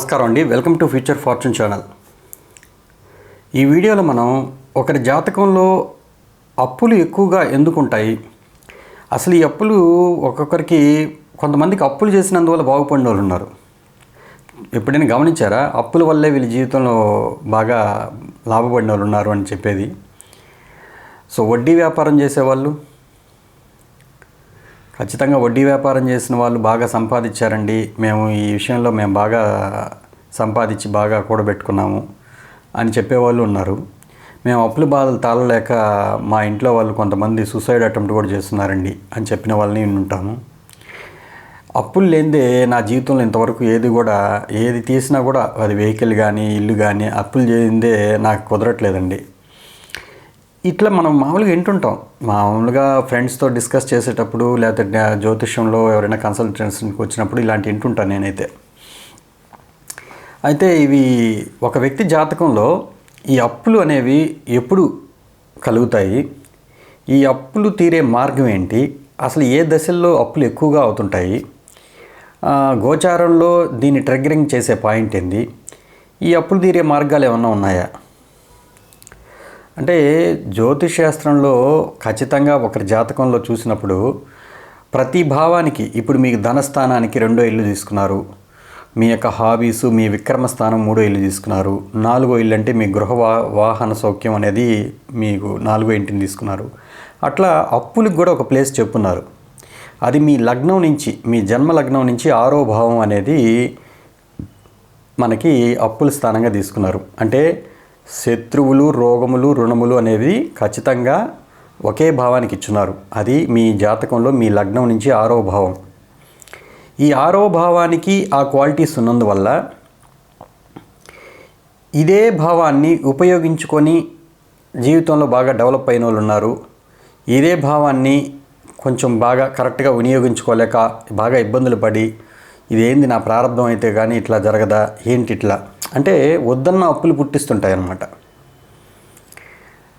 నమస్కారం అండి. Welcome to future fortune channel. ఈ వీడియోలో మనం ఒకరి జాతకంలో అప్పులు ఎక్కువగా ఎందుకు ఉంటాయి? అసలు ఈ అప్పులు ఒక్కొక్కరికి కొంతమందికి అప్పులు చేసినందువల్ల బాగుపడిన వాళ్ళు ఉన్నారు. ఎప్పుడైనా గమనించారా? అప్పుల వల్లే వీళ్ళ జీవితంలో బాగా లాభపడిన వాళ్ళు ఉన్నారు అని చెప్పేది. సో వడ్డీ వ్యాపారం చేసేవాళ్ళు ఖచ్చితంగా వడ్డీ వ్యాపారం చేసిన వాళ్ళు బాగా సంపాదించారండి. మేము ఈ విషయంలో మేము బాగా సంపాదించి బాగా కూడబెట్టుకున్నాము అని చెప్పేవాళ్ళు ఉన్నారు. మేము అప్పుల బాధలు తాళలేక మా ఇంట్లో వాళ్ళు కొంతమంది సూసైడ్ అటెంప్ట్ కూడా చేస్తున్నారండి అని చెప్పిన వాళ్ళని ఉంటాము అప్పులు లేనిదే నా జీవితంలో ఇంతవరకు ఏది కూడా ఏది తీసినా కూడా అది వెహికల్ కానీ ఇల్లు కానీ అప్పులు చేయిందే నాకు కుదరట్లేదండి. ఇట్లా మనం మామూలుగా వింటుంటాం. మామూలుగా ఫ్రెండ్స్తో డిస్కస్ చేసేటప్పుడు లేకపోతే జ్యోతిష్యంలో ఎవరైనా కన్సల్టెన్సీకి వచ్చినప్పుడు ఇలాంటి వింటుంటాను నేనైతే. అయితే ఇవి ఒక వ్యక్తి జాతకంలో ఈ అప్పులు అనేవి ఎప్పుడు కలుగుతాయి? ఈ అప్పులు తీరే మార్గం ఏంటి? అసలు ఏ దశల్లో అప్పులు ఎక్కువగా అవుతుంటాయి? గోచారంలో దీన్ని ట్రిగ్గరింగ్ చేసే పాయింట్ ఏంది? ఈ అప్పులు తీరే మార్గాలు ఏమన్నా ఉన్నాయా? అంటే జ్యోతిష్ శాస్త్రంలో ఖచ్చితంగా ఒకరి జాతకంలో చూసినప్పుడు ప్రతి భావానికి ఇప్పుడు మీకు ధనస్థానానికి రెండో ఇల్లు తీసుకున్నారు. మీ యొక్క హాబీసు మీ విక్రమ స్థానం మూడో ఇల్లు తీసుకున్నారు. నాలుగో ఇల్లు అంటే మీ గృహ వా వాహన సౌఖ్యం అనేది మీకు నాలుగో ఇంటిని తీసుకున్నారు. అట్లా అప్పులకు కూడా ఒక ప్లేస్ చెప్పున్నారు. అది మీ లగ్నం నుంచి మీ జన్మ లగ్నం నుంచి ఆరో భావం అనేది మనకి అప్పుల స్థానంగా తీసుకున్నారు. అంటే శత్రువులు రోగములు రుణములు అనేవి ఖచ్చితంగా ఒకే భావానికి ఇచ్చున్నారు. అది మీ జాతకంలో మీ లగ్నం నుంచి ఆరో భావం. ఈ ఆరో భావానికి ఆ క్వాలిటీస్ ఉన్నందువల్ల ఇదే భావాన్ని ఉపయోగించుకొని జీవితంలో బాగా డెవలప్ అయిన వాళ్ళు ఉన్నారు. ఇదే భావాన్ని కొంచెం బాగా కరెక్ట్గా వినియోగించుకోలేక బాగా ఇబ్బందులు పడి ఇదేంది నా ప్రారంభం అయితే కానీ ఇట్లా జరగదా? ఏంటి ఇట్లా? అంటే వద్దన్న అప్పులు పుట్టిస్తుంటాయి అన్నమాట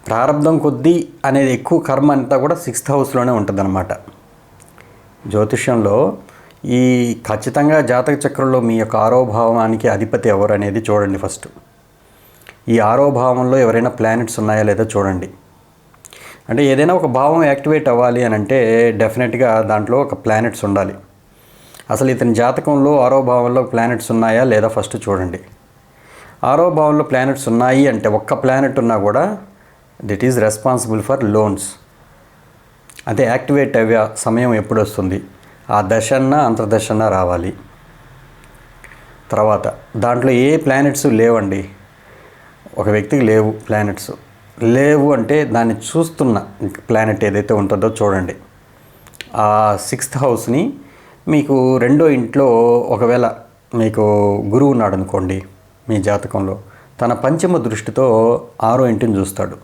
ప్రారంధం కొద్దీ అనేది ఎక్కువ కర్మ అంతా కూడా సిక్స్త్ హౌస్లోనే ఉంటుందన్నమాట. జ్యోతిష్యంలో ఈ ఖచ్చితంగా జాతక చక్రంలో మీ యొక్క ఆరో భావానికి అధిపతి ఎవరు అనేది చూడండి ఫస్ట్. ఈ ఆరో భావంలో ఎవరైనా ప్లానెట్స్ ఉన్నాయా లేదా చూడండి. అంటే ఏదైనా ఒక భావం యాక్టివేట్ అవ్వాలి అని అంటే డెఫినెట్గా దాంట్లో ఒక ప్లానెట్స్ ఉండాలి. అసలు ఇతని జాతకంలో ఆరో భావంలో ప్లానెట్స్ ఉన్నాయా లేదా ఫస్ట్ చూడండి. ఆరో భావంలో ప్లానెట్స్ ఉన్నాయి అంటే ఒక్క ప్లానెట్ ఉన్నా కూడా that is responsible for loans అదే యాక్టివేట్ అయ్యే సమయం ఎప్పుడు వస్తుంది ఆ దశన్న అంతర్దశన్న రావాలి. తర్వాత దాంట్లో ఏ ప్లానెట్స్ లేవండి? ఒక వ్యక్తికి లేవు ప్లానెట్స్ లేవు అంటే దాన్ని చూస్తున్న ప్లానెట్ ఏదైతే ఉంటుందో చూడండి. ఆ సిక్స్త్ హౌస్ని మీకు రెండో ఇంట్లో ఒకవేళ మీకు గురువు ఉన్నాడు అనుకోండి మీ జాతకంలో. తన పంచమ దృష్టితో ఆరో ఇంటిని చూస్తాడు.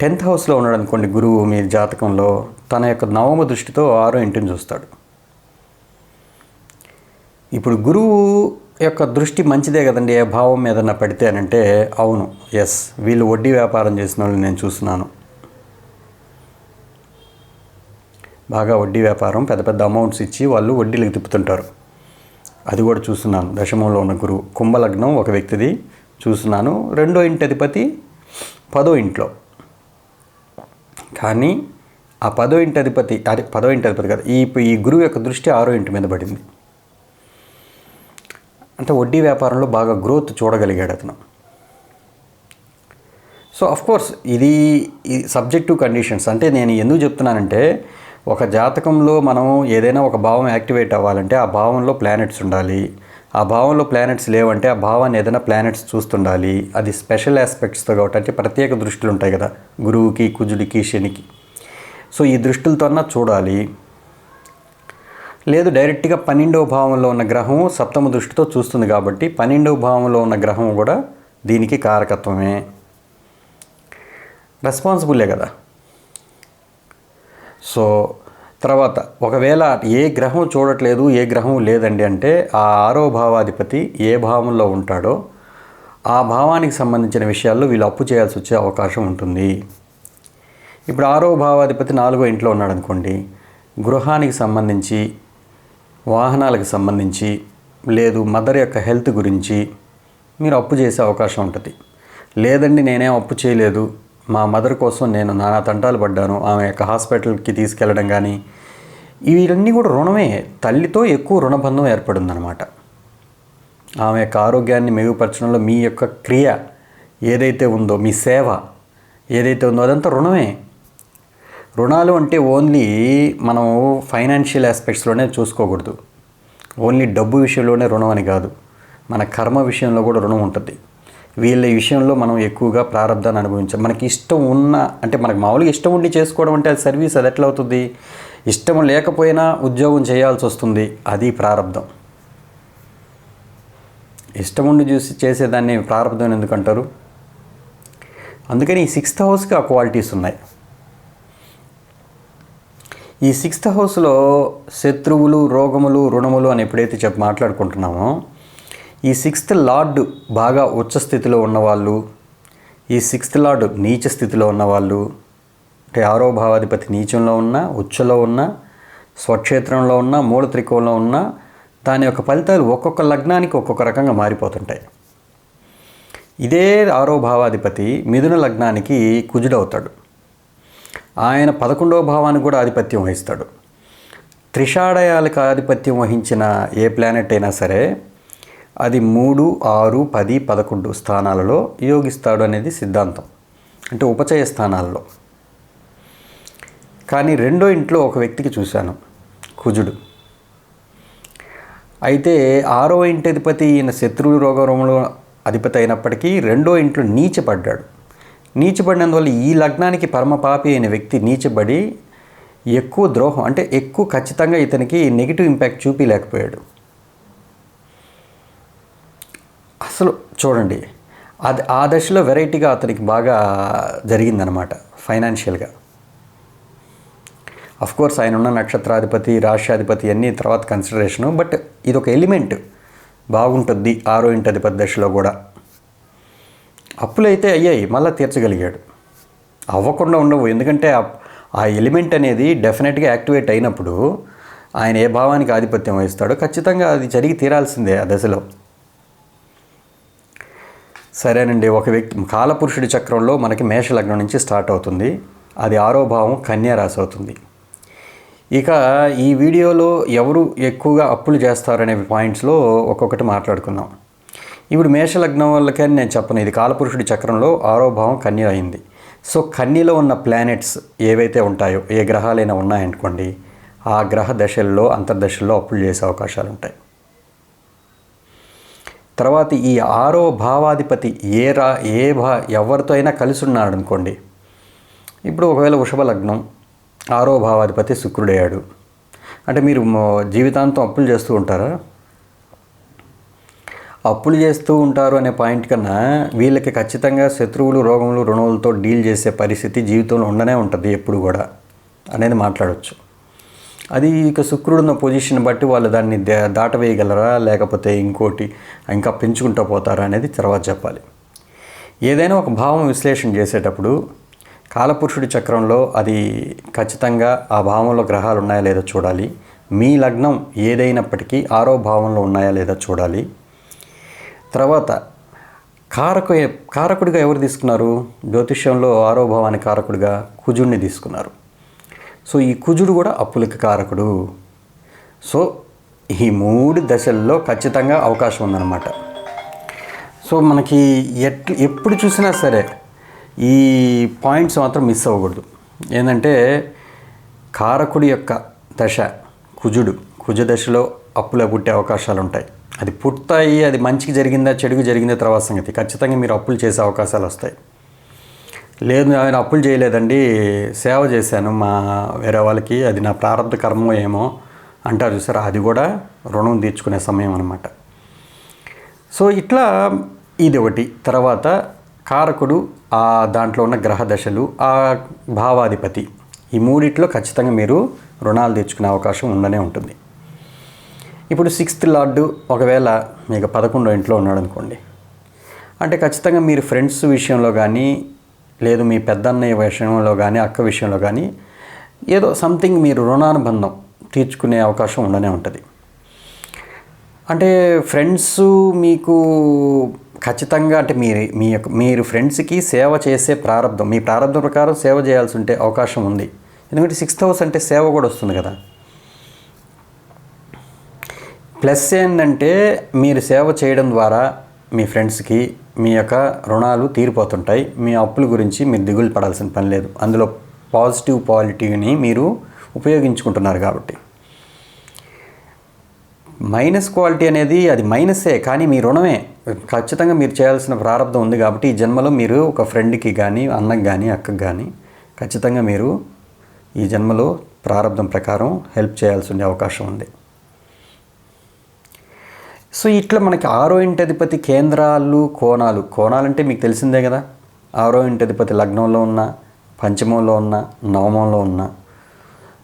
టెన్త్ హౌస్లో ఉన్నాడు అనుకోండి గురువు మీ జాతకంలో తన యొక్క నవమ దృష్టితో ఆరో ఇంటిని చూస్తాడు. ఇప్పుడు గురువు యొక్క దృష్టి మంచిదే కదండి ఏ భావం ఏదన్నా పెడితే అని అంటే అవును ఎస్ వీళ్ళు వడ్డీ వ్యాపారం చేసిన వాళ్ళు నేను చూస్తున్నాను. బాగా వడ్డీ వ్యాపారం పెద్ద పెద్ద అమౌంట్స్ ఇచ్చి వాళ్ళు వడ్డీలకు తిప్పుతుంటారు. అది కూడా చూస్తున్నాను. దశమంలో ఉన్న గురువు. కుంభలగ్నం ఒక వ్యక్తిది చూస్తున్నాను. రెండో ఇంటి అధిపతి పదో ఇంట్లో. కానీ ఆ పదో ఇంటి అధిపతి అదే పదో ఇంటి అధిపతి కదా ఈ ఈ గురువు యొక్క దృష్టి ఆరో ఇంటి మీద పడింది. అంటే వడ్డీ వ్యాపారంలో బాగా గ్రోత్ చూడగలిగాడు అతను. సో అఫ్ కోర్స్ ఇది సబ్జెక్టివ్ కండిషన్స్. అంటే నేను ఎందుకు చెప్తున్నానంటే ఒక జాతకంలో మనం ఏదైనా ఒక భావం యాక్టివేట్ అవ్వాలంటే ఆ భావంలో ప్లానెట్స్ ఉండాలి. ఆ భావంలో ప్లానెట్స్ లేవంటే ఆ భావాన్ని ఏదైనా ప్లానెట్స్ చూస్తుండాలి. అది స్పెషల్ ఆస్పెక్ట్స్తో కాబట్టి అంటే ప్రత్యేక దృష్టిలు ఉంటాయి కదా గురువుకి కుజుడికి శనికి. సో ఈ దృష్టిలతోన్నా చూడాలి. లేదు డైరెక్ట్గా పన్నెండవ భావంలో ఉన్న గ్రహం సప్తమ దృష్టితో చూస్తుంది కాబట్టి పన్నెండవ భావంలో ఉన్న గ్రహం కూడా దీనికి కారకత్వమే. రెస్పాన్సిబులే కదా. సో తర్వాత ఒకవేళ ఏ గ్రహం చూడట్లేదు ఏ గ్రహం లేదండి అంటే ఆ ఆరో భావాధిపతి ఏ భావంలో ఉంటాడో ఆ భావానికి సంబంధించిన విషయాల్లో వీళ్ళు అప్పు చేయాల్సి వచ్చే అవకాశం ఉంటుంది. ఇప్పుడు ఆరో భావాధిపతి నాలుగో ఇంట్లో ఉన్నాడు అనుకోండి గృహానికి సంబంధించి వాహనాలకు సంబంధించి లేదు మదర్ యొక్క హెల్త్ గురించి మీరు అప్పు చేసే అవకాశం ఉంటుంది. లేదండి నేనేం అప్పు చేయలేదు మా మదర్ కోసం నేను నానా తంటాలు పడ్డాను. ఆమె యొక్క హాస్పిటల్కి తీసుకెళ్ళడం కానీ ఇవన్నీ కూడా రుణమే. తల్లితో ఎక్కువ రుణబంధం ఏర్పడిందనమాట ఆమె యొక్క ఆరోగ్యాన్ని మెరుగుపరచడంలో మీ యొక్క క్రియ ఏదైతే ఉందో మీ సేవ ఏదైతే ఉందో అదంతా రుణమే. రుణాలు అంటే ఓన్లీ మనం ఫైనాన్షియల్ ఆస్పెక్ట్స్లోనే చూసుకోకూడదు. ఓన్లీ డబ్బు విషయంలోనే రుణం అని కాదు. మన కర్మ విషయంలో కూడా రుణం ఉంటుంది. వీళ్ళ విషయంలో మనం ఎక్కువగా ప్రారంధాన్ని అనుభవించాం. మనకి ఇష్టం ఉన్న అంటే మనకు మామూలుగా ఇష్టం ఉండి చేసుకోవడం అంటే అది సర్వీస్ అది ఎట్లా అవుతుంది? ఇష్టం లేకపోయినా ఉద్యోగం చేయాల్సి వస్తుంది. అది ప్రారంధం. ఇష్టం ఉండి చూసి చేసేదాన్ని ప్రారంభం ఎందుకు అంటారు అందుకని ఈ సిక్స్త్ హౌస్కి ఆ క్వాలిటీస్ ఉన్నాయి. ఈ సిక్స్త్ హౌస్లో శత్రువులు రోగములు రుణములు అని ఎప్పుడైతే చెప్పి మాట్లాడుకుంటున్నామో ఈ సిక్స్త్ లార్డ్ బాగా ఉచ్చ స్థితిలో ఉన్నవాళ్ళు ఈ సిక్స్త్ లార్డ్ నీచ స్థితిలో ఉన్నవాళ్ళు అంటే ఆరో భావాధిపతి నీచంలో ఉన్న ఉచ్చలో ఉన్న స్వక్షేత్రంలో ఉన్న మూల త్రికోణంలో ఉన్న దాని యొక్క ఫలితాలు ఒక్కొక్క లగ్నానికి ఒక్కొక్క రకంగా మారిపోతుంటాయి. ఇదే ఆరో భావాధిపతి మిథున లగ్నానికి కుజుడవుతాడు. ఆయన పదకొండవ భావానికి కూడా ఆధిపత్యం వహిస్తాడు. త్రిషాడయాలకు ఆధిపత్యం వహించిన ఏ ప్లానెట్ అయినా సరే అది మూడు ఆరు పది పదకొండు స్థానాలలో యోగిస్తాడు అనేది సిద్ధాంతం. అంటే ఉపచయ స్థానాల్లో. కానీ రెండో ఇంట్లో ఒక వ్యక్తికి చూశాను కుజుడు. అయితే ఆరో ఇంటి అధిపతి ఈయన శత్రువు రోగములు అధిపతి అయినప్పటికీ రెండో ఇంట్లో నీచపడ్డాడు. నీచపడినందువల్ల ఈ లగ్నానికి పరమపాపి అయిన వ్యక్తి నీచబడి ఎక్కువ ద్రోహం అంటే ఎక్కువ ఖచ్చితంగా ఇతనికి నెగిటివ్ ఇంపాక్ట్ చూపించలేకపోయాడు అసలు చూడండి అది ఆ దశలో వెరైటీగా అతనికి బాగా జరిగిందనమాట ఫైనాన్షియల్గా అఫ్ కోర్స్ ఆయన ఉన్న నక్షత్రాధిపతి రాష్ట్రాధిపతి అన్నీ తర్వాత కన్సిడరేషను బట్ ఇది ఒక ఎలిమెంట్ బాగుంటుంది ఆరో ఇంటి అధిపతి దశలో కూడా. అప్పులు అయితే అయ్యాయి మళ్ళీ తీర్చగలిగాడు. అవ్వకుండా ఉండవు ఎందుకంటే ఆ ఎలిమెంట్ అనేది డెఫినెట్గా యాక్టివేట్ అయినప్పుడు ఆయన ఏ భావానికి ఆధిపత్యం వహిస్తాడో ఖచ్చితంగా అది జరిగి తీరాల్సిందే ఆ దశలో. సరేనండి ఒక వ్యక్తి కాలపురుషుడి చక్రంలో మనకి మేషలగ్నం నుంచి స్టార్ట్ అవుతుంది. అది ఆరో భావం కన్యారాశి అవుతుంది. ఇక ఈ వీడియోలో ఎవరు ఎక్కువగా అప్పులు చేస్తారనే పాయింట్స్లో ఒక్కొక్కటి మాట్లాడుకుందాం. ఇప్పుడు మేషలగ్నం వల్లకే నేను చెప్పను ఇది కాలపురుషుడి చక్రంలో ఆరో భావం కన్య అయింది. సో కన్యలో ఉన్న ప్లానెట్స్ ఏవైతే ఉంటాయో ఏ గ్రహాలైనా ఉన్నాయనుకోండి ఆ గ్రహ దశల్లో అంతర్దశల్లో అప్పులు చేసే అవకాశాలు ఉంటాయి తర్వాత ఈ ఆరో భావాధిపతి ఏ రా ఏ భా ఎవరితో అయినా కలిసి ఉన్నాడు అనుకోండి ఇప్పుడు ఒకవేళ వృషభ లగ్నం ఆరో భావాధిపతి శుక్రుడయ్యాడు. అంటే మీరు జీవితాంతం అప్పులు చేస్తూ ఉంటారా? అప్పులు చేస్తూ ఉంటారు అనే పాయింట్ కన్నా వీళ్ళకి ఖచ్చితంగా శత్రువులు రోగములు రుణములతో డీల్ చేసే పరిస్థితి జీవితంలో ఉండనే ఉంటుంది ఎప్పుడు కూడా అనేది మాట్లాడవచ్చు అది ఇక శుక్రుడున్న పొజిషన్ బట్టి వాళ్ళు దాన్ని దా- దాటవేయగలరా? లేకపోతే ఇంకోటి ఇంకా పెంచుకుంటూ పోతారా అనేది తర్వాత చెప్పాలి. ఏదైనా ఒక భావం విశ్లేషణ చేసేటప్పుడు కాలపురుషుడి చక్రంలో అది ఖచ్చితంగా ఆ భావంలో గ్రహాలు ఉన్నాయా లేదో చూడాలి. మీ లగ్నం ఏదైనప్పటికీ ఆరో భావంలో ఉన్నాయా లేదా చూడాలి. తర్వాత కారక కారకుడిగా ఎవరు తీసుకున్నారు? జ్యోతిష్యంలో ఆరో భావానికి కారకుడిగా కుజుడిని తీసుకున్నారు. సో ఈ కుజుడు కూడా అప్పులకి కారకుడు. సో ఈ మూడు దశల్లో ఖచ్చితంగా అవకాశం ఉందన్నమాట. సో మనకి ఎట్ ఎప్పుడు చూసినా సరే ఈ పాయింట్స్ మాత్రం మిస్ అవ్వకూడదు. ఏంటంటే కారకుడి యొక్క దశ కుజుడు కుజ దశలో అప్పులు పుట్టే అవకాశాలు ఉంటాయి. అది పుట్టాయి అది మంచికి జరిగిందా చెడుకు జరిగిందా తర్వాత సంగతి. ఖచ్చితంగా మీరు అప్పులు చేసే అవకాశాలు వస్తాయి. లేదు ఆయన అప్పులు చేయలేదండి. సేవ చేశాను మా వేరే వాళ్ళకి. అది నా ప్రారంభ కర్మో ఏమో అంటారు చూసారా? అది కూడా రుణం తీర్చుకునే సమయం అనమాట సో ఇట్లా ఇది ఒకటి. తర్వాత కారకుడు ఆ దాంట్లో ఉన్న గ్రహ దశలు ఆ భావాధిపతి. ఈ మూడిట్లో ఖచ్చితంగా మీరు రుణాలు తెచ్చుకునే అవకాశం ఉండనే ఉంటుంది. ఇప్పుడు సిక్స్త్ లార్డు ఒకవేళ మీకు పదకొండో ఇంట్లో ఉన్నాడు అనుకోండి అంటే ఖచ్చితంగా మీరు ఫ్రెండ్స్ విషయంలో కానీ లేదు మీ పెద్దన్నయ్య విషయంలో కానీ అక్క విషయంలో కానీ ఏదో సంథింగ్ మీరు రుణానుబంధం తీర్చుకునే అవకాశం ఉండనే ఉంటుంది. అంటే ఫ్రెండ్స్ మీకు ఖచ్చితంగా అంటే మీరు మీ యొక్క మీరు ఫ్రెండ్స్కి సేవ చేసే ప్రారంభం మీ ప్రారంభం ప్రకారం సేవ చేయాల్సి ఉంటే అవకాశం ఉంది. ఎందుకంటే సిక్స్త్ హౌస్ అంటే సేవ కూడా వస్తుంది కదా. ప్లస్ ఏంటంటే మీరు సేవ చేయడం ద్వారా మీ ఫ్రెండ్స్కి మీ యొక్క రుణాలు తీరిపోతుంటాయి. మీ అప్పుల గురించి మీరు దిగులు పడాల్సిన పని లేదు. అందులో పాజిటివ్ క్వాలిటీని మీరు ఉపయోగించుకుంటున్నారు కాబట్టి. మైనస్ క్వాలిటీ అనేది అది మైనసే కానీ మీ రుణమే. ఖచ్చితంగా మీరు చేయాల్సిన ప్రారంభం ఉంది కాబట్టి ఈ జన్మలో మీరు ఒక ఫ్రెండ్కి కానీ అన్నకి కానీ అక్కకి కానీ ఖచ్చితంగా మీరు ఈ జన్మలో ప్రారంభం ప్రకారం హెల్ప్ చేయాల్సి ఉండే అవకాశం ఉంది. సో ఇట్లా మనకి ఆరో ఇంటి అధిపతి కేంద్రాలు కోణాలు కోణాలంటే మీకు తెలిసిందే కదా. ఆరో ఇంటి అధిపతి లగ్నంలో ఉన్న పంచమంలో ఉన్న నవమంలో ఉన్న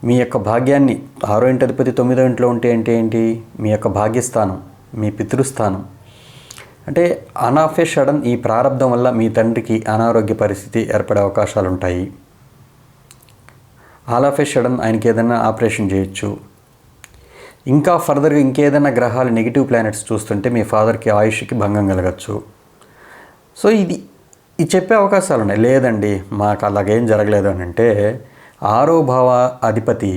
మీ యొక్క భాగ్యాన్ని ఆరో ఇంటధిపతి తొమ్మిదో ఇంట్లో ఉంటే ఏంటి ఏంటి? మీ యొక్క భాగ్యస్థానం మీ పితృస్థానం. అంటే అనాఫే సడన్ ఈ ప్రారంధం వల్ల మీ తండ్రికి అనారోగ్య పరిస్థితి ఏర్పడే అవకాశాలు ఉంటాయి ఆలాఫే సడన్ ఆయనకి ఏదైనా ఆపరేషన్ చేయొచ్చు. ఇంకా ఫర్దర్గా ఇంకేదైనా గ్రహాలు నెగిటివ్ ప్లానెట్స్ చూస్తుంటే మీ ఫాదర్కి ఆయుష్కి భంగం కలగచ్చు. సో ఇది ఇది చెప్పే అవకాశాలు ఉన్నాయి. లేదండి మాకు అలాగేం జరగలేదు అని అంటే ఆరో భావ అధిపతి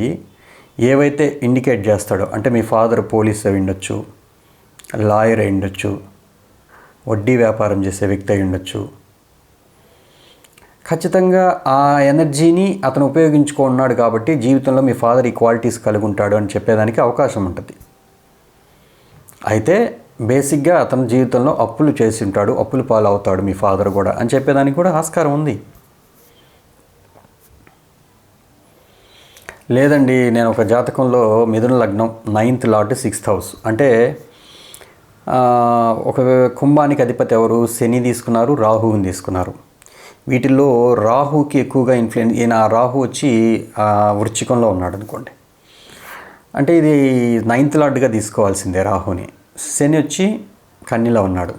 ఏవైతే ఇండికేట్ చేస్తాడో అంటే మీ ఫాదర్ పోలీస్ అయి ఉండొచ్చు లాయర్ అయి ఉండొచ్చు వడ్డీ వ్యాపారం చేసే వ్యక్తి అయి ఉండొచ్చు ఖచ్చితంగా ఆ ఎనర్జీని అతను ఉపయోగించుకున్నాడు కాబట్టి జీవితంలో మీ ఫాదర్ ఈ క్వాలిటీస్ కలిగి ఉంటాడు అని చెప్పేదానికి అవకాశం ఉంటుంది. అయితే బేసిక్గా అతను జీవితంలో అప్పులు చేసి ఉంటాడు అప్పులు పాలు అవుతాడు మీ ఫాదర్ కూడా అని చెప్పేదానికి కూడా ఆస్కారం ఉంది. లేదండి నేను ఒక జాతకంలో మిథున లగ్నం నైన్త్ లాట్ సిక్స్త్ హౌస్. అంటే ఒక కుంభానికి అధిపతి ఎవరు? శని తీసుకున్నారు రాహువుని తీసుకున్నారు. వీటిల్లో రాహుకి ఎక్కువగా ఇన్ఫ్లుయెన్స్ ఈయన రాహు వచ్చి వృచ్చికంలో ఉన్నాడు అనుకోండి. అంటే ఇది నైన్త్ లార్డ్గా తీసుకోవాల్సిందే రాహుని. శని వచ్చి కన్నిలో ఉన్నాడు.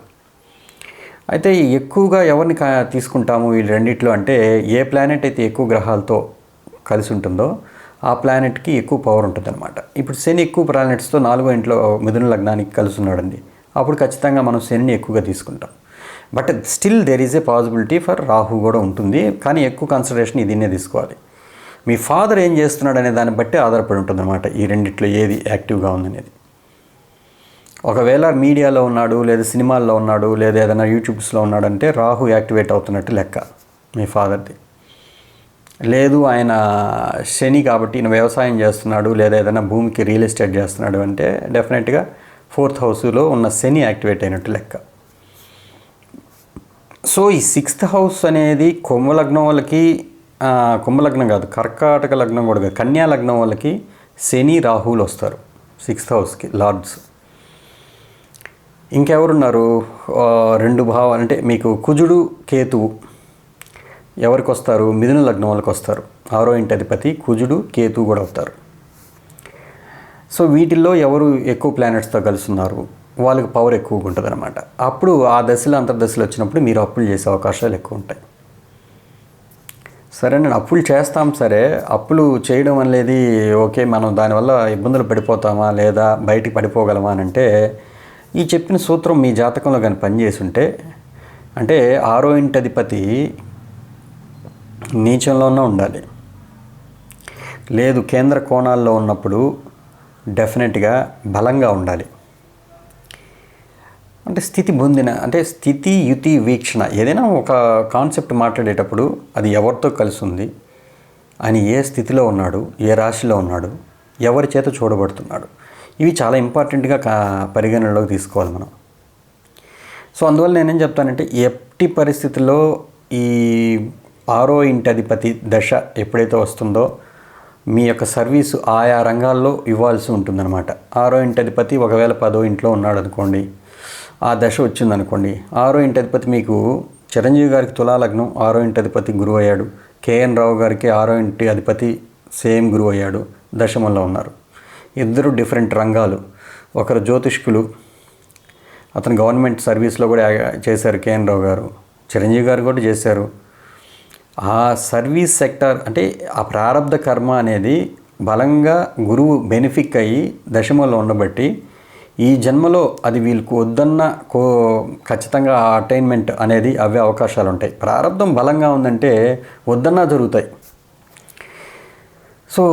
అయితే ఎక్కువగా ఎవరిని కా- తీసుకుంటాము వీళ్ళు రెండిట్లో అంటే ఏ ప్లానెట్ అయితే ఎక్కువ గ్రహాలతో కలిసి ఉంటుందో ఆ ప్లానెట్కి ఎక్కువ పవర్ ఉంటుంది అనమాట ఇప్పుడు శని ఎక్కువ ప్లానెట్స్తో నాలుగో ఇంట్లో మిథున లగ్నానికి కలిసి ఉన్నాడండి. అప్పుడు ఖచ్చితంగా మనం శనిని ఎక్కువగా తీసుకుంటాం. But still there is a possibility for Rahu కూడా ఉంటుంది. కానీ ఎక్కువ కన్సిడరేషన్ దీన్నే తీసుకోవాలి. మీ ఫాదర్ ఏం చేస్తున్నాడు అనే దాన్ని బట్టి ఆధారపడి ఉంటుంది అనమాట ఈ రెండిట్లో ఏది యాక్టివ్గా ఉందనేది. ఒకవేళ మీడియాలో ఉన్నాడు లేదా సినిమాల్లో ఉన్నాడు లేదా ఏదైనా యూట్యూబ్స్లో ఉన్నాడు అంటే రాహు యాక్టివేట్ అవుతున్నట్టు లెక్క మీ ఫాదర్ది. లేదు ఆయన శని కాబట్టి ఈయన వ్యవసాయం చేస్తున్నాడు లేదా ఏదైనా భూమికి రియల్ ఎస్టేట్ చేస్తున్నాడు అంటే డెఫినెట్గా ఫోర్త్ హౌస్లో ఉన్న శని యాక్టివేట్ అయినట్టు లెక్క. సో ఈ సిక్స్త్ హౌస్ అనేది కుంభలగ్నం వాళ్ళకి కుంభలగ్నం కాదు కర్కాటక లగ్నం కూడా కాదు కన్యా లగ్నం వాళ్ళకి శని రాహువులు వస్తారు సిక్స్త్ హౌస్కి లార్డ్స్. ఇంకెవరున్నారు? రెండు భావాలు అంటే మీకు కుజుడు కేతువు ఎవరికి వస్తారు? మిథున లగ్నం వాళ్ళకి వస్తారు. ఆరో ఇంటి అధిపతి కుజుడు కేతువు కూడా అవుతారు సో వీటిల్లో ఎవరు ఎక్కువ ప్లానెట్స్తో కలుస్తున్నారు? వాళ్ళకి పవర్ ఎక్కువగా ఉంటుంది అనమాట అప్పుడు ఆ దశలో అంతర్దశలు వచ్చినప్పుడు మీరు అప్పులు చేసే అవకాశాలు ఎక్కువ ఉంటాయి. సరే నేను అప్పులు చేస్తాం సరే. అప్పులు చేయడం అనేది ఓకే మనం దానివల్ల ఇబ్బందులు పడిపోతామా లేదా బయటికి పడిపోగలమా అని అంటే ఈ చెప్పిన సూత్రం మీ జాతకంలో కానీ పనిచేసి ఉంటే అంటే ఆరో ఇంటి అధిపతి నీచంలోనే ఉండాలి. లేదు కేంద్ర కోణాల్లో ఉన్నప్పుడు డెఫినెట్గా బలంగా ఉండాలి. అంటే స్థితి పొందిన అంటే స్థితి యుతి వీక్షణ ఏదైనా ఒక కాన్సెప్ట్ మాట్లాడేటప్పుడు అది ఎవరితో కలిసి ఉంది ఆయన ఏ స్థితిలో ఉన్నాడు? ఏ రాశిలో ఉన్నాడు? ఎవరి చేత చూడబడుతున్నాడు? ఇవి చాలా ఇంపార్టెంట్గా పరిగణనలోకి తీసుకోవాలి మనం. సో అందువల్ల నేనేం చెప్తానంటే ఎట్టి పరిస్థితుల్లో ఈ ఆరో ఇంటధిపతి దశ ఎప్పుడైతే వస్తుందో మీ యొక్క సర్వీసు ఆయా రంగాల్లో ఇవ్వాల్సి ఉంటుందన్నమాట. ఆరో ఇంటి అధిపతి ఒకవేళ పదో ఇంట్లో ఉన్నాడు అనుకోండి ఆ దశ వచ్చిందనుకోండి. ఆరో ఇంటి అధిపతి మీకు చిరంజీవి గారికి తులాలగ్నం ఆరో ఇంటి అధిపతి గురువు అయ్యాడు. కేఎన్ రావు గారికి ఆరో ఇంటి అధిపతి సేమ్ గురువు అయ్యాడు. దశమంలో ఉన్నారు. ఇద్దరు డిఫరెంట్ రంగాలు. ఒకరు జ్యోతిష్కులు. అతను గవర్నమెంట్ సర్వీస్లో కూడా చేశారు కేఎన్ రావు గారు. చిరంజీవి గారు కూడా చేశారు. ఆ సర్వీస్ సెక్టర్ అంటే ఆ ప్రారంధ కర్మ అనేది బలంగా గురువు బెనిఫిక్ అయ్యి దశమంలో ఉండబట్టి ఈ జన్మలో అది వీళ్ళకు వద్దన్న కో ఖచ్చితంగా అటైన్మెంట్ అనేది అవే అవకాశాలు ఉంటాయి. ప్రారంభం బలంగా ఉందంటే వద్దన్నా జరుగుతాయి. సో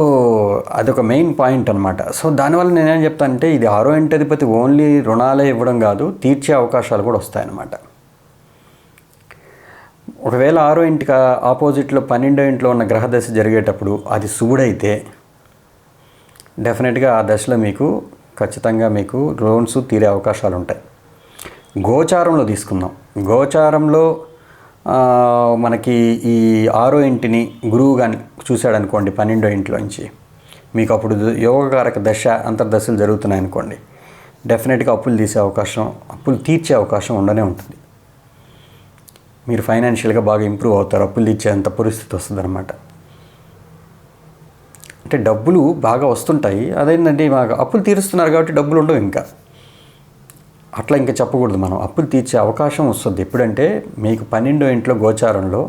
అదొక మెయిన్ పాయింట్ అనమాట సో దానివల్ల నేనేం చెప్తానంటే ఇది ఆరో ఇంటి అధిపతి ఓన్లీ రుణాలే ఇవ్వడం కాదు తీర్చే అవకాశాలు కూడా వస్తాయన్నమాట. ఒకవేళ ఆరో ఇంటికి ఆపోజిట్లో పన్నెండో ఇంట్లో ఉన్న గ్రహదశ జరిగేటప్పుడు అది శుభుడైతే డెఫినెట్గా ఆ దశలో మీకు ఖచ్చితంగా మీకు లోన్స్ తీరే అవకాశాలు ఉంటాయి గోచారంలో తీసుకుందాం. గోచారంలో మనకి ఈ ఆరో ఇంటిని గురువు కానీ చూశాడనుకోండి పన్నెండో ఇంట్లోంచి మీకు అప్పుడు యోగకారక దశ అంతర్దశలు జరుగుతున్నాయి అనుకోండి డెఫినెట్గా అప్పులు తీసే అవకాశం అప్పులు తీర్చే అవకాశం ఉండనే ఉంటుంది. మీరు ఫైనాన్షియల్గా బాగా ఇంప్రూవ్ అవుతారు అప్పులు తీర్చేంత పరిస్థితి వస్తుందన్నమాట. అంటే డబ్బులు బాగా వస్తుంటాయి. అదేంటంటే మాకు అప్పులు తీరుస్తున్నారు కాబట్టి డబ్బులు ఉండవు ఇంకా. అట్లా ఇంకా చెప్పకూడదు మనం. అప్పులు తీర్చే అవకాశం వస్తుంది. ఎప్పుడంటే మీకు పన్నెండో ఇంట్లో గోచారంలో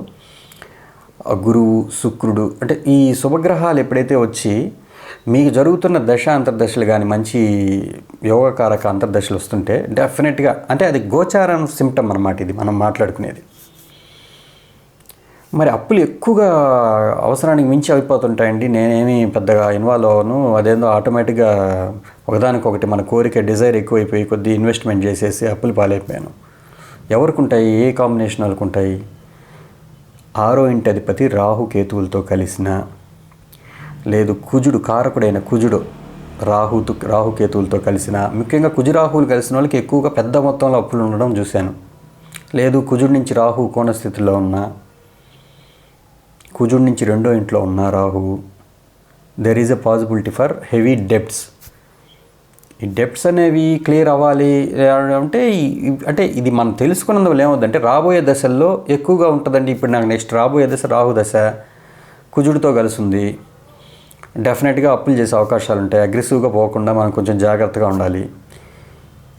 గురువు శుక్రుడు అంటే ఈ శుభగ్రహాలు ఎప్పుడైతే వచ్చి మీకు జరుగుతున్న దశ అంతర్దశలు కానీ మంచి యోగకారక అంతర్దశలు వస్తుంటే డెఫినెట్గా అంటే అది గోచారం సిమ్టమ్ అన్నమాట ఇది మనం మాట్లాడుకునేది. మరి అప్పులు ఎక్కువగా అవసరానికి మించి అయిపోతుంటాయండి. నేనేమి పెద్దగా ఇన్వాల్వ్ అవ్వను. అదేందో ఆటోమేటిక్గా ఒకదానికొకటి మన కోరిక డిజైర్ ఎక్కువైపోయి కొద్ది ఇన్వెస్ట్మెంట్ చేసేసి అప్పులు పాలైపోయాను. ఎవరికి ఉంటాయి ఏ కాంబినేషన్ వాళ్ళకు ఉంటాయి ఆరో ఇంటి అధిపతి రాహు కేతువులతో కలిసిన లేదు కుజుడు కారకుడైన కుజుడు రాహుతో రాహుకేతువులతో కలిసిన ముఖ్యంగా కుజురాహువులు కలిసిన వాళ్ళకి ఎక్కువగా పెద్ద మొత్తంలో అప్పులు ఉండడం చూశాను. లేదు కుజుడి నుంచి రాహు కోణస్థితిలో ఉన్న కుజుడి నుంచి రెండో ఇంట్లో ఉన్న Rahu. There is a possibility for heavy debts ఈ డెప్ట్స్ అనేవి క్లియర్ అవ్వాలి. అంటే అంటే ఇది మనం తెలుసుకున్నందువల్ల ఏమవుతుందంటే రాబోయే దశల్లో ఎక్కువగా ఉంటుందండి ఇప్పుడు నాకు నెక్స్ట్ రాబోయే దశ రాహు దశ. కుజుడితో కలిసి ఉంది డెఫినెట్గా అప్పులు చేసే అవకాశాలు ఉంటాయి. అగ్రెసివ్గా పోకుండా మనం కొంచెం జాగ్రత్తగా ఉండాలి.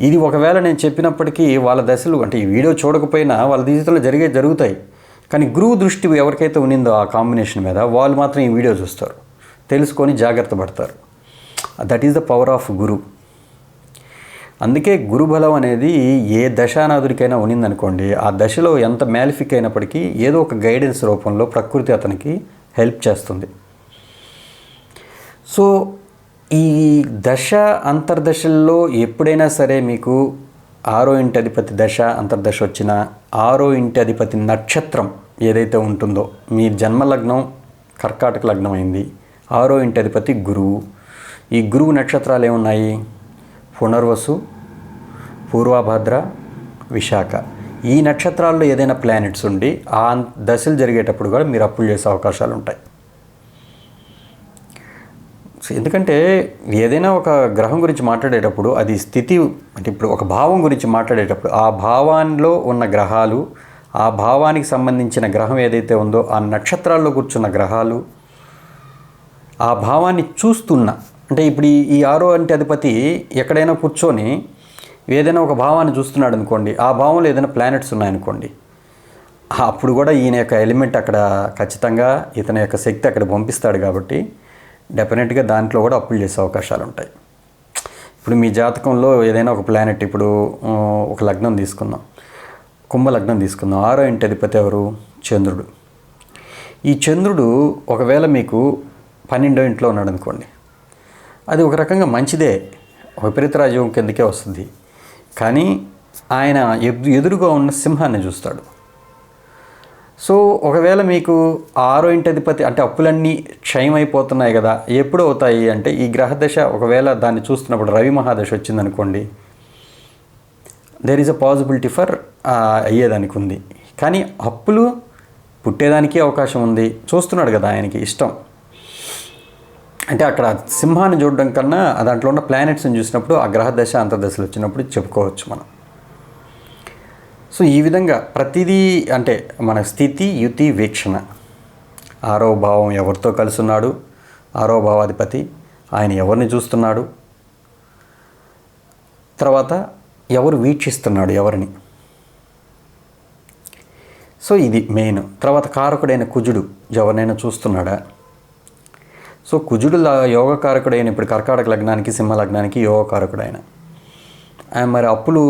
ఇది ఒకవేళ నేను చెప్పినప్పటికీ వాళ్ళ దశలు అంటే ఈ వీడియో చూడకపోయినా వాళ్ళ జీవితంలో జరిగే జరుగుతాయి. కానీ గురువు దృష్టి ఎవరికైతే ఉన్నిందో ఆ కాంబినేషన్ మీద వాళ్ళు మాత్రం ఈ వీడియో చూస్తారు. తెలుసుకొని జాగ్రత్త పడతారు. That is the power of Guru అందుకే గురుబలం అనేది ఏ దశానాథుడికైనా ఉన్నిందనుకోండి ఆ దశలో ఎంత మ్యాలిఫిక్ అయినప్పటికీ ఏదో ఒక గైడెన్స్ రూపంలో ప్రకృతి అతనికి హెల్ప్ చేస్తుంది. సో ఈ దశ అంతర్దశల్లో ఎప్పుడైనా సరే మీకు ఆరో ఇంటి అధిపతి దశ అంతర్దశ వచ్చినా ఆరో ఇంటి అధిపతి నక్షత్రం ఏదైతే ఉంటుందో మీ జన్మ లగ్నం కర్కాటక లగ్నం అయింది ఆరో ఇంటి అధిపతి గురువు. ఈ గురువు నక్షత్రాలు ఏమున్నాయి? పునర్వసు పూర్వభద్ర విశాఖ. ఈ నక్షత్రాల్లో ఏదైనా ప్లానెట్స్ ఉండి ఆ దశలు జరిగేటప్పుడు కూడా మీరు అప్పులు చేసే అవకాశాలు ఉంటాయి. ఎందుకంటే ఏదైనా ఒక గ్రహం గురించి మాట్లాడేటప్పుడు అది స్థితి అంటే ఇప్పుడు ఒక భావం గురించి మాట్లాడేటప్పుడు ఆ భావాల్లో ఉన్న గ్రహాలు ఆ భావానికి సంబంధించిన గ్రహం ఏదైతే ఉందో ఆ నక్షత్రాల్లో కూర్చున్న గ్రహాలు ఆ భావాన్ని చూస్తున్న అంటే ఇప్పుడు ఈ- ఆరో అంటే అధిపతి ఎక్కడైనా కూర్చొని ఏదైనా ఒక భావాన్ని చూస్తున్నాడు అనుకోండి ఆ భావంలో ఏదైనా ప్లానెట్స్ ఉన్నాయనుకోండి అప్పుడు కూడా ఈయన యొక్క ఎలిమెంట్ అక్కడ ఖచ్చితంగా ఇతని యొక్క శక్తి అక్కడ పంపిస్తాడు కాబట్టి డెఫినెట్గా దాంట్లో కూడా అప్పులు చేసే అవకాశాలు ఉంటాయి. ఇప్పుడు మీ జాతకంలో ఏదైనా ఒక ప్లానెట్ ఇప్పుడు ఒక లగ్నం తీసుకుందాం. కుంభ లగ్నం తీసుకుందాం. ఆరో ఇంటి అధిపతి ఎవరు? చంద్రుడు. ఈ చంద్రుడు ఒకవేళ మీకు పన్నెండో ఇంట్లో ఉన్నాడు అనుకోండి అది ఒక రకంగా మంచిదే. విపరీత రాజ్యం కిందకే వస్తుంది. కానీ ఆయన ఎదురుగా ఉన్న సింహాన్ని చూస్తాడు. సో ఒకవేళ మీకు ఆరో ఇంటి అధిపతి అంటే అప్పులన్నీ క్షయమైపోతున్నాయి కదా ఎప్పుడు అవుతాయి అంటే ఈ గ్రహదశ ఒకవేళ దాన్ని చూస్తున్నప్పుడు రవి మహాదశ వచ్చిందనుకోండి there is a possibility for అయ్యేదానికి ఉంది. కానీ అప్పులు పుట్టేదానికి అవకాశం ఉంది. చూస్తున్నాడు కదా ఆయనకి ఇష్టం. అంటే అక్కడ సింహాన్ని చూడడం కన్నా దాంట్లో ఉన్న ప్లానెట్స్ని చూసినప్పుడు ఆ గ్రహ దశ అంతర్దశలు వచ్చినప్పుడు చెప్పుకోవచ్చు మనం. సో ఈ విధంగా ప్రతిదీ అంటే మన స్థితి యుతి వీక్షణ. ఆరో భావం ఎవరితో కలిసి ఉన్నాడు ఆరో భావాధిపతి ఆయన ఎవరిని చూస్తున్నాడు? తర్వాత ఎవరు వీక్షిస్తున్నాడు ఎవరిని? సో ఇది మెయిన్. తర్వాత కారకుడైన కుజుడు ఎవరినైనా చూస్తున్నాడా? సో కుజుడు యోగకారకుడైన ఇప్పుడు కర్కాటక లగ్నానికి సింహ లగ్నానికి యోగకారకుడు ఆయన. మరి అప్పులు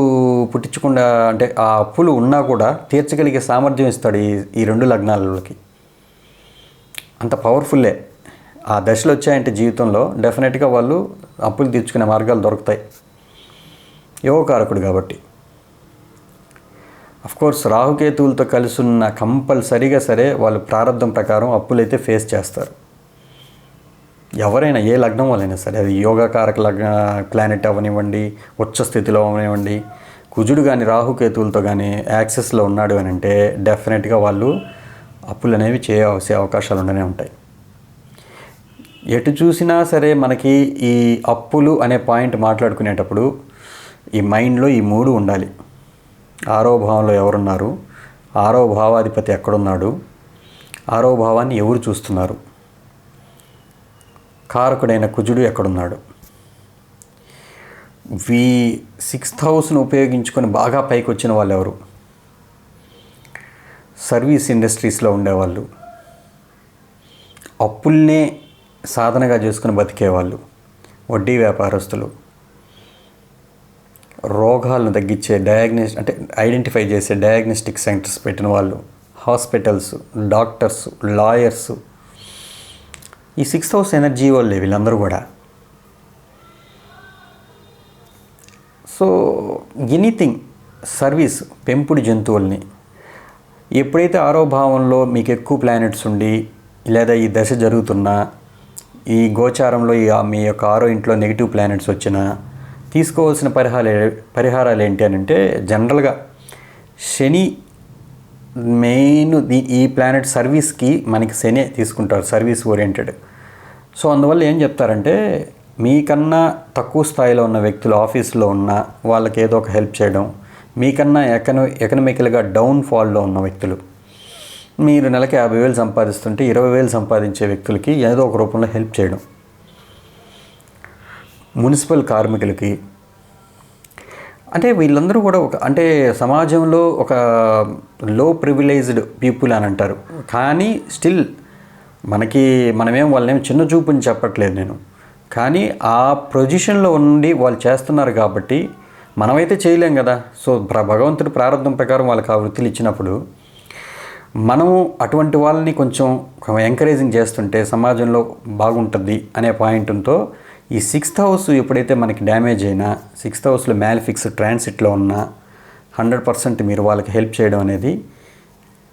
పుట్టించకుండా అంటే ఆ అప్పులు ఉన్నా కూడా తీర్చగలిగే సామర్థ్యం ఇస్తాడు ఈ ఈ రెండు లగ్నాలకి. అంత పవర్ఫుల్లే. ఆ దశలు వచ్చాయంటే జీవితంలో డెఫినెట్గా వాళ్ళు అప్పులు తీర్చుకునే మార్గాలు దొరుకుతాయి. యువకారకుడు కాబట్టి. కోర్స్ రాహుకేతువులతో కలిసి ఉన్న కంపల్సరీగా సరే వాళ్ళు ప్రారంభం ప్రకారం అప్పులైతే ఫేస్ చేస్తారు. ఎవరైనా ఏ లగ్నం వాళ్ళైనా సరే అది యోగాకారక లగ్న ప్లానెట్ అవనివ్వండి ఉచ్చ స్థితిలో అవనివ్వండి కుజుడు కానీ రాహుకేతువులతో కానీ యాక్సెస్లో ఉన్నాడు అని అంటే డెఫినెట్గా వాళ్ళు అప్పులు అనేవి చేయవలసే అవకాశాలు ఉండనే ఉంటాయి. ఎటు చూసినా సరే మనకి ఈ అప్పులు అనే పాయింట్ మాట్లాడుకునేటప్పుడు ఈ మైండ్లో ఈ మూడు ఉండాలి. ఆరో భావంలో ఎవరున్నారు? ఆరో భావాధిపతి ఎక్కడున్నాడు? ఆరో భావాన్ని ఎవరు చూస్తున్నారు? కారకుడైన కుజుడు ఎక్కడున్నాడు? వీ సిక్స్త్ హౌస్ను ఉపయోగించుకొని బాగా పైకి వచ్చిన వాళ్ళు ఎవరు సర్వీస్ ఇండస్ట్రీస్లో ఉండేవాళ్ళు. అప్పుల్నే సాధనగా చేసుకుని బతికేవాళ్ళు. వడ్డీ వ్యాపారస్తులు. రోగాలను తగ్గించే డయాగ్నోస్ అంటే ఐడెంటిఫై చేసే డయాగ్నోస్టిక్ సెంటర్స్ పెట్టిన వాళ్ళు. హాస్పిటల్స్ డాక్టర్స్ లాయర్స్ ఈ సిక్స్త్ హౌస్ ఎనర్జీ వాళ్ళే వీళ్ళందరూ కూడా. సో ఎనీథింగ్ సర్వీస్ పెంపుడు జంతువుల్ని ఎప్పుడైతే ఆరో భావంలో మీకు ఎక్కువ ప్లానెట్స్ ఉండి లేదా ఈ దశ జరుగుతున్నా ఈ గోచారంలో ఈ మీ యొక్క ఆరో ఇంట్లో నెగిటివ్ ప్లానెట్స్ వచ్చినా తీసుకోవాల్సిన పరిహారాలు పరిహారాలు ఏంటి అని అంటే జనరల్గా శని మెయిన్ ఈ ప్లానెట్ సర్వీస్కి మనకి శని తీసుకుంటారు సర్వీస్ ఓరియంటెడ్ సో అందువల్ల ఏం చెప్తారంటే మీకన్నా తక్కువ స్థాయిలో ఉన్న వ్యక్తులు ఆఫీస్లో ఉన్న వాళ్ళకి ఏదో ఒక హెల్ప్ చేయడం మీకన్నా ఎకన ఎకనమికల్గా డౌన్ ఫాల్లో ఉన్న వ్యక్తులు మీరు నెలకి యాభై వేలు సంపాదిస్తుంటే ఇరవై వేలు సంపాదించే వ్యక్తులకి ఏదో ఒక రూపంలో హెల్ప్ చేయడం. మున్సిపల్ కార్మికులకి అంటే వీళ్ళందరూ కూడా ఒక అంటే సమాజంలో ఒక లో ప్రివిలైజ్డ్ పీపుల్ అని అంటారు. కానీ స్టిల్ మనకి మనమేం వాళ్ళేం చిన్న చూపుని చెప్పట్లేదు నేను. కానీ ఆ పొజిషన్లో ఉండి వాళ్ళు చేస్తున్నారు కాబట్టి మనమైతే చేయలేం కదా. సో ప్ర భగవంతుడి ప్రారంభం ప్రకారం వాళ్ళకి ఆ వృత్తులు ఇచ్చినప్పుడు మనము అటువంటి వాళ్ళని కొంచెం ఎంకరేజింగ్ చేస్తుంటే సమాజంలో బాగుంటుంది అనే పాయింట్తో ఈ సిక్స్త్ హౌస్ ఎప్పుడైతే మనకి డ్యామేజ్ అయినా సిక్స్త్ హౌస్లో మ్యాలిఫిక్స్ ట్రాన్సిట్లో ఉన్నా హండ్రెడ్ పర్సెంట్ మీరు వాళ్ళకి హెల్ప్ చేయడం అనేది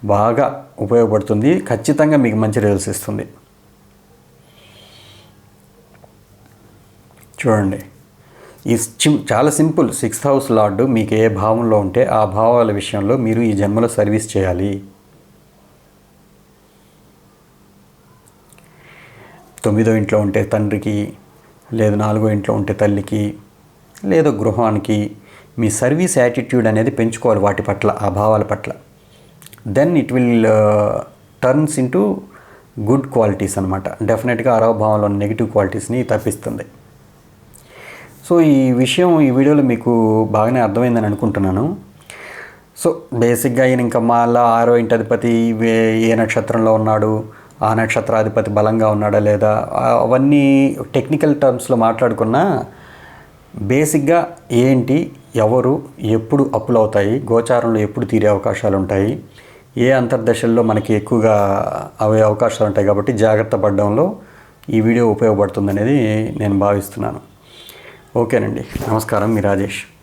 బాగా ఉపయోగపడుతుంది. ఖచ్చితంగా మీకు మంచి రిజల్ట్స్ ఇస్తుంది. చూడండి. ఈ చిమ్ చాలా సింపుల్ సిక్స్త్ హౌస్ లార్డు మీకు ఏ భావంలో ఉంటే ఆ భావాల విషయంలో మీరు ఈ జన్మలో సర్వీస్ చేయాలి. తొమ్మిదో ఇంట్లో ఉంటే తండ్రికి లేదు నాలుగో ఇంట్లో ఉంటే తల్లికి లేదో గృహానికి మీ సర్వీస్ యాటిట్యూడ్ అనేది పెంచుకోవాలి వాటి పట్ల ఆ భావాల పట్ల. Then it will turns into good qualities అనమాట డెఫినెట్గా ఆరవ భావంలో నెగిటివ్ క్వాలిటీస్ని తప్పిస్తుంది. సో ఈ విషయం ఈ వీడియోలో మీకు బాగానే అర్థమైందని అనుకుంటున్నాను. సో బేసిక్గా ఈయన ఇంకా మళ్ళా ఆరో ఇంటి అధిపతి వే- ఏ నక్షత్రంలో ఉన్నాడు ఆ నక్షత్రాధిపతి బలంగా ఉన్నాడా లేదా? అవన్నీ టెక్నికల్ టర్మ్స్లో మాట్లాడుకున్నా బేసిక్గా ఏంటి ఎవరు ఎప్పుడు అప్పులు అవుతాయి గోచారంలో ఎప్పుడు తీరే అవకాశాలు ఉంటాయి ఏ అంతర్దశల్లో మనకి ఎక్కువగా అవే అవకాశాలు ఉంటాయి కాబట్టి జాగ్రత్త పడడంలో ఈ వీడియో ఉపయోగపడుతుందనేది నేను భావిస్తున్నాను. ఓకేనండి నమస్కారం మీ రాజేష్.